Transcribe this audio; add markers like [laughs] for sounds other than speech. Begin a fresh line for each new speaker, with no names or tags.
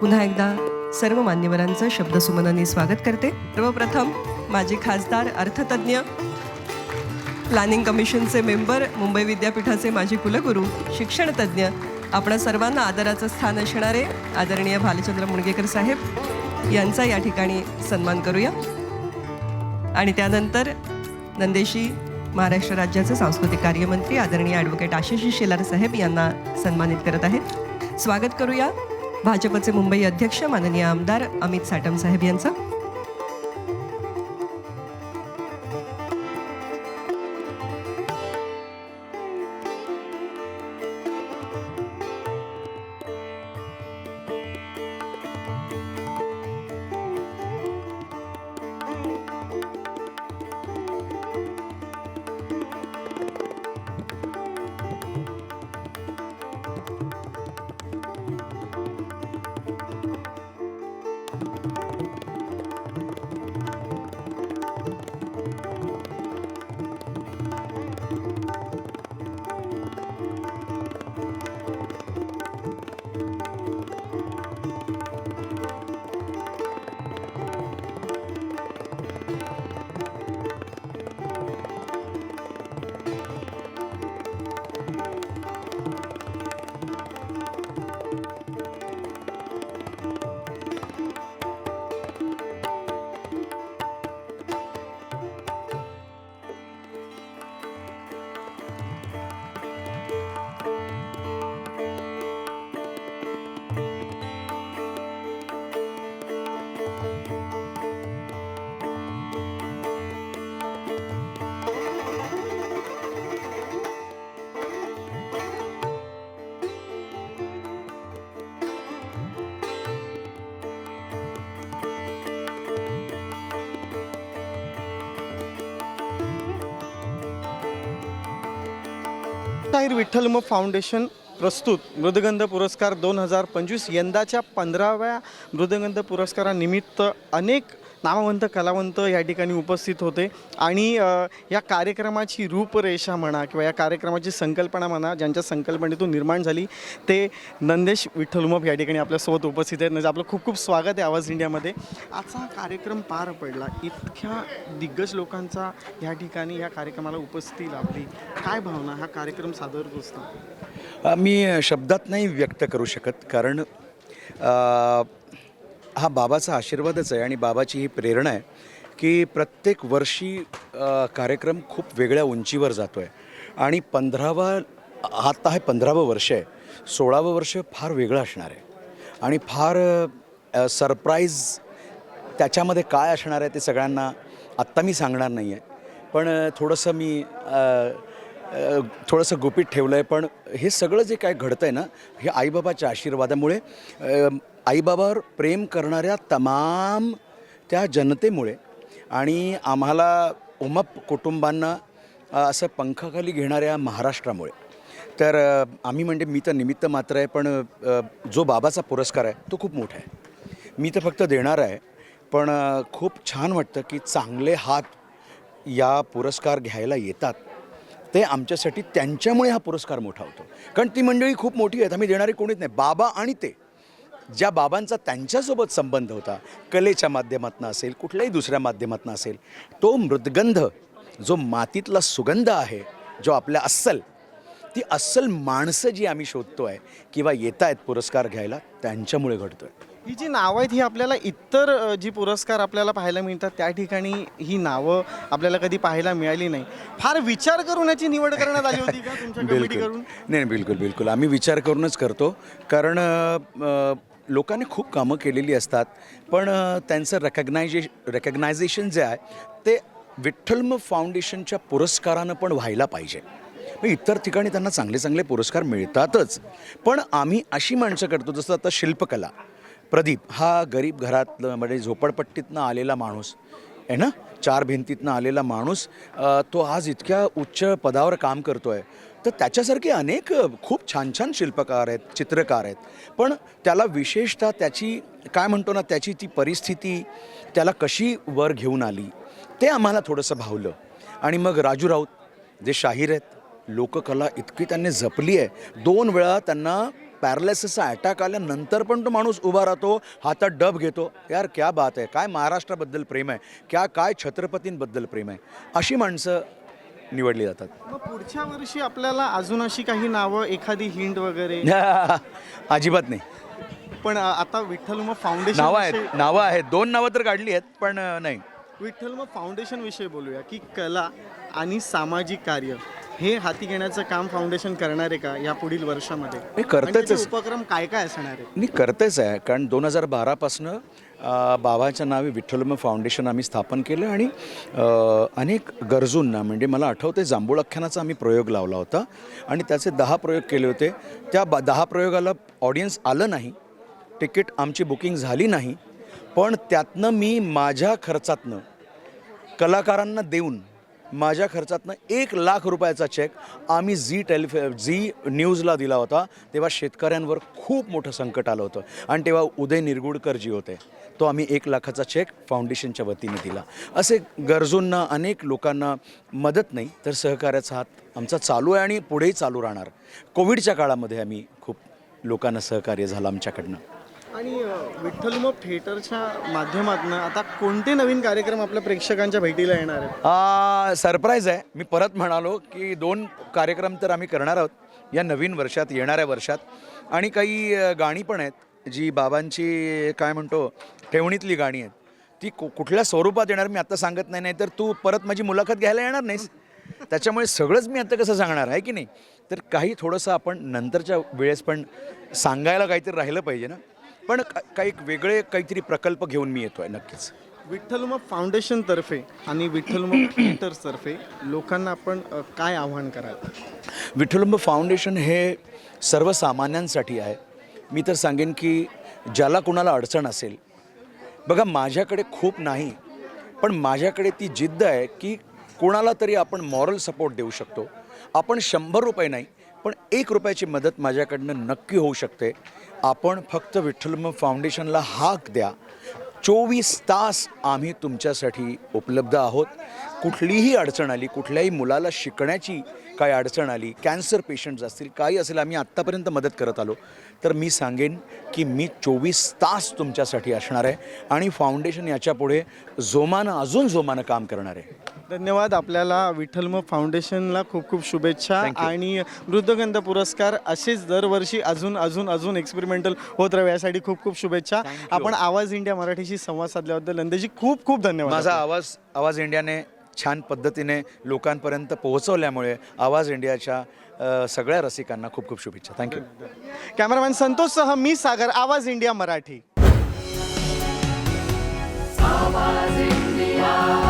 पुन्हा एकदा सर्व मान्यवरांचं शब्दसुमनाने स्वागत करते. सर्वप्रथम माझे खासदार अर्थतज्ञ प्लॅनिंग कमिशनचे मेंबर मुंबई विद्यापीठाचे माजी कुलगुरू शिक्षणतज्ञ आपणा सर्वांना आदराचं स्थान असणारे आदरणीय भालचंद्र मुणगेकर साहेब यांचा या ठिकाणी सन्मान करूया. आणि त्यानंतर नंदेशी महाराष्ट्र राज्याचे सांस्कृतिक कार्यमंत्री आदरणीय ॲडव्होकेट आशिष शेलार साहेब यांना सन्मानित करत आहेत. स्वागत करूया. भाजपचे मुंबई अध्यक्ष माननीय आमदार अमित साटम साहेब यांचं
शाहीर विठ्ठल म फाउंडेशन प्रस्तुत मृदगंध पुरस्कार दोन हजार पंचवीस यंदाच्या पंधराव्या मृदगंध पुरस्कारानिमित्त अनेक नामवंत कलावंत या ठिकाणी उपस्थित होते. आणि या कार्यक्रमाची रूपरेषा म्हणा किंवा या कार्यक्रमाची संकल्पना म्हणा ज्यांच्या संकल्पनेतून निर्माण झाली ते नंदेश विठ्ठल उमप या ठिकाणी आपल्यासोबत उपस्थित आहेत. म्हणजे आपलं खूप खूप स्वागत आहे आवाज इंडियामध्ये. आजचा हा कार्यक्रम पार पडला. इतक्या दिग्गज लोकांचा या ठिकाणी या कार्यक्रमाला उपस्थिती लाभली. काय भावना? हा कार्यक्रम सादर होत असतो
मी मी शब्दात नाही व्यक्त करू शकत कारण हा बाबाचा आशीर्वादच आहे आणि बाबाची ही प्रेरणा आहे की प्रत्येक वर्षी कार्यक्रम खूप वेगळ्या उंचीवर जातो आहे आणि पंधरावा आता हे पंधरावं वर्ष आहे. सोळावं वर्ष फार वेगळं असणार आहे. आणि फार सरप्राईज त्याच्यामध्ये काय असणार आहे ते सगळ्यांना आत्ता मी सांगणार नाही आहे पण थोडंसं मी थोडंसं गुपित ठेवलं आहे पण हे सगळं जे काय घडतं आहे ना हे आईबाबाच्या आशीर्वादामुळे आईबाबावर प्रेम करणाऱ्या तमाम त्या जनतेमुळे आणि आम्हाला उमप कुटुंबांना असं पंखाखाली घेणाऱ्या महाराष्ट्रामुळे. तर आम्ही म्हणजे मी तर निमित्त मात्र आहे पण जो बाबाचा पुरस्कार आहे तो खूप मोठा आहे. मी तर फक्त देणार आहे पण खूप छान वाटतं की चांगले हात या पुरस्कार घ्यायला येतात. ते आमच्यासाठी त्यांच्यामुळे हा पुरस्कार मोठा होतो. कारण ती मंडळी खूप मोठी आहेत. आम्ही देणारी कोणीच नाही. बाबा आणि ते. ज्या बाबांचा त्यांच्यासोबत संबंध होता कलेच्या माध्यमातून असेल कुठल्याही दुसऱ्या माध्यमातून असेल तो मृदगंध जो मातीतला सुगंध आहे जो आपल्या अस्सल ती अस्सल माणसं जी आम्ही शोधतो आहे किंवा येत आहेत पुरस्कार घ्यायला त्यांच्यामुळे घडतो आहे
ही जी नावं आहेत ही आपल्याला इतर जी पुरस्कार आपल्याला पाहायला मिळतात त्या ठिकाणी ही नावं आपल्याला कधी पाहायला मिळाली नाही. फार विचार करून याची निवड करण्यात आली होती का तुमच्या कमिटी
बिलकुल
करून
नाही नाही, बिलकुल बिलकुल. आम्ही विचार करूनच करतो. कारण लोकांनी खूप कामं केलेली असतात. पण त्यांचं रेकग्नायजे रेकग्नायझेशन जे आहे ते विठ्ठलम फाउंडेशनच्या पुरस्कारानं पण व्हायला पाहिजे. मग इतर ठिकाणी त्यांना चांगले चांगले पुरस्कार मिळतातच. पण आम्ही अशी माणसं करतो जसं आता शिल्पकला. प्रदीप हा गरीब घरातलं म्हणजे झोपडपट्टीतनं आलेला माणूस आहे ना? चार भिंतीतनं आलेला माणूस तो आज इतक्या उच्च पदावर काम करतो आहे तर त्याच्यासारखे अनेक खूप छान छान शिल्पकार आहेत चित्रकार आहेत. पण त्याला विशेषतः त्याची काय म्हणतो ना त्याची ती परिस्थिती त्याला कशी वर घेऊन आली ते आम्हाला थोडंसं भावलं. आणि मग राजू राऊत जे शाहीर आहेत लोककला इतकी त्यांनी जपली आहे. दोन वेळा त्यांना पॅरालिसिसचा अटॅक आल्यानंतर पण तो माणूस उभा राहतो हातात डब घेतो. यार क्या बात आहे. काय महाराष्ट्राबद्दल प्रेम आहे? क्या काय छत्रपतींबद्दल प्रेम आहे? अशी माणसं निवडली जातात.
मग पुढच्या वर्षी आपल्याला अजून अशी काही नावं एखादी हिंट वगैरे? [laughs]
अजिबात नाही.
पण आता विठ्ठल मग फाउंडेशन
नावं आहेत. नावं आहेत. दोन नावं तर काढली आहेत पण नाही.
विठ्ठल मग फाउंडेशन विषयी बोलूया की कला आणि सामाजिक कार्य. हे हाती घेण्याचं काम फाउंडेशन करणार आहे का या पुढील वर्षामध्ये?
हे करतच
त्याचे
आहे.
उपक्रम काय काय असणार आहे?
मी करतेच आहे कारण दोन हजार बारापासनं बाबाच्या नावे विठ्ठलम फाउंडेशन आम्ही स्थापन केलं आणि अ, अनेक गरजूंना म्हणजे मला आठवते जांभूळ अख्यानाचा आम्ही प्रयोग लावला होता आणि त्याचे दहा प्रयोग केले होते. त्या बा दहा प्रयोगाला ऑडियन्स आलं नाही तिकीट आमची बुकिंग झाली नाही पण त्यातनं मी माझ्या खर्चातनं कलाकारांना देऊन माझ्या खर्चातनं एक लाख रुपयाचा चेक आम्ही झी टेलिफे झी न्यूजला दिला होता. तेव्हा शेतकऱ्यांवर खूप मोठं संकट आलं होतं. आणि तेव्हा उदय निरगुडकर जी होते. तो आम्ही एक लाखाचा चेक फाउंडेशनच्या वतीने दिला. असे गरजूंना अनेक लोकांना मदत नाही तर सहकार्याचा हात आमचा चालू आहे आणि पुढेही चालू राहणार. कोविडच्या काळामध्ये आम्ही खूप लोकांना सहकार्य झालं आमच्याकडनं.
आणि विठ्ठलमोप थिएटरच्या माध्यमातून आता कोणते नवीन कार्यक्रम आपल्या प्रेक्षकांच्या भेटीला येणार आहेत?
सरप्राईज आहे. मी परत म्हणालो की दोन कार्यक्रम तर आम्ही करणार आहोत. या नवीन वर्षात येणाऱ्या वर्षात. आणि काही गाणी पण आहेत. जी बाबांची काय म्हणतो ठेवणीतली गाणी आहेत. ती कु कुठल्या स्वरूपात येणार मी आता सांगत नाही. नाही तर तू परत माझी मुलाखत घ्यायला येणार नाहीस. त्याच्यामुळे सगळंच मी आता कसं सांगणार आहे की नाही? तर काही थोडंसं आपण नंतरच्या वेळेस पण सांगायला काहीतरी राहिलं पाहिजे ना? पण काही वेगळे काहीतरी प्रकल्प घेऊन मी येतो आहे नक्कीच.
विठ्ठल मग फाउंडेशन तर्फे आणि विठ्ठल मग [clears throat] थिएटर्स तर्फे लोकांना आपण अ, काय आव्हान कराल?
विठ्ठलंब फाउंडेशन हे सर्वसामान्यांसाठी आहे. मी तर सांगेन की ज्याला कुणाला अडचण असेल बघा माझ्याकडे खूप नाही पण माझ्याकडे ती जिद्द आहे की कोणाला तरी आपण मॉरल सपोर्ट देऊ शकतो. आपण शंभर रुपये नाही पण एक रुपयाची मदत माझ्याकडनं नक्की होऊ शकते. आपण फक्त विठ्ठलम फाउंडेशनला हाक द्या. चोवीस तास आम्ही तुमच्यासाठी उपलब्ध आहोत. कुठलीही अडचण आली कुठल्याही मुलाला शिकण्याची काय अडचण आली कॅन्सर पेशंट्स असतील काही असेल आम्ही आत्तापर्यंत मदत करत आलो. तर मी सांगेन की मी चोवीस तास तुमच्यासाठी असणार आहे आणि फाउंडेशन याच्यापुढे जोमानं अजून जोमानं काम करणार आहे.
धन्यवाद आपल्याला विठ्ठल मग फाउंडेशनला खूप खूप शुभेच्छा. आणि वृद्धगंध पुरस्कार असेच दरवर्षी अजून अजून अजून एक्सपेरिमेंटल होत राहावे यासाठी खूप खूप शुभेच्छा. आपण आवाज इंडिया मराठीशी संवाद साधल्याबद्दल नंदेजी खूप खूप धन्यवाद.
माझा आवाज आवाज इंडियाने छान पद्धतीने लोकांपर्यंत पोहोचवल्यामुळे आवाज इंडियाच्या सगळ्या रसिकांना खूप खूप शुभेच्छा. थँक्यू
कॅमेरामॅन संतोषसह मी सागर आवाज इंडिया मराठी.
India.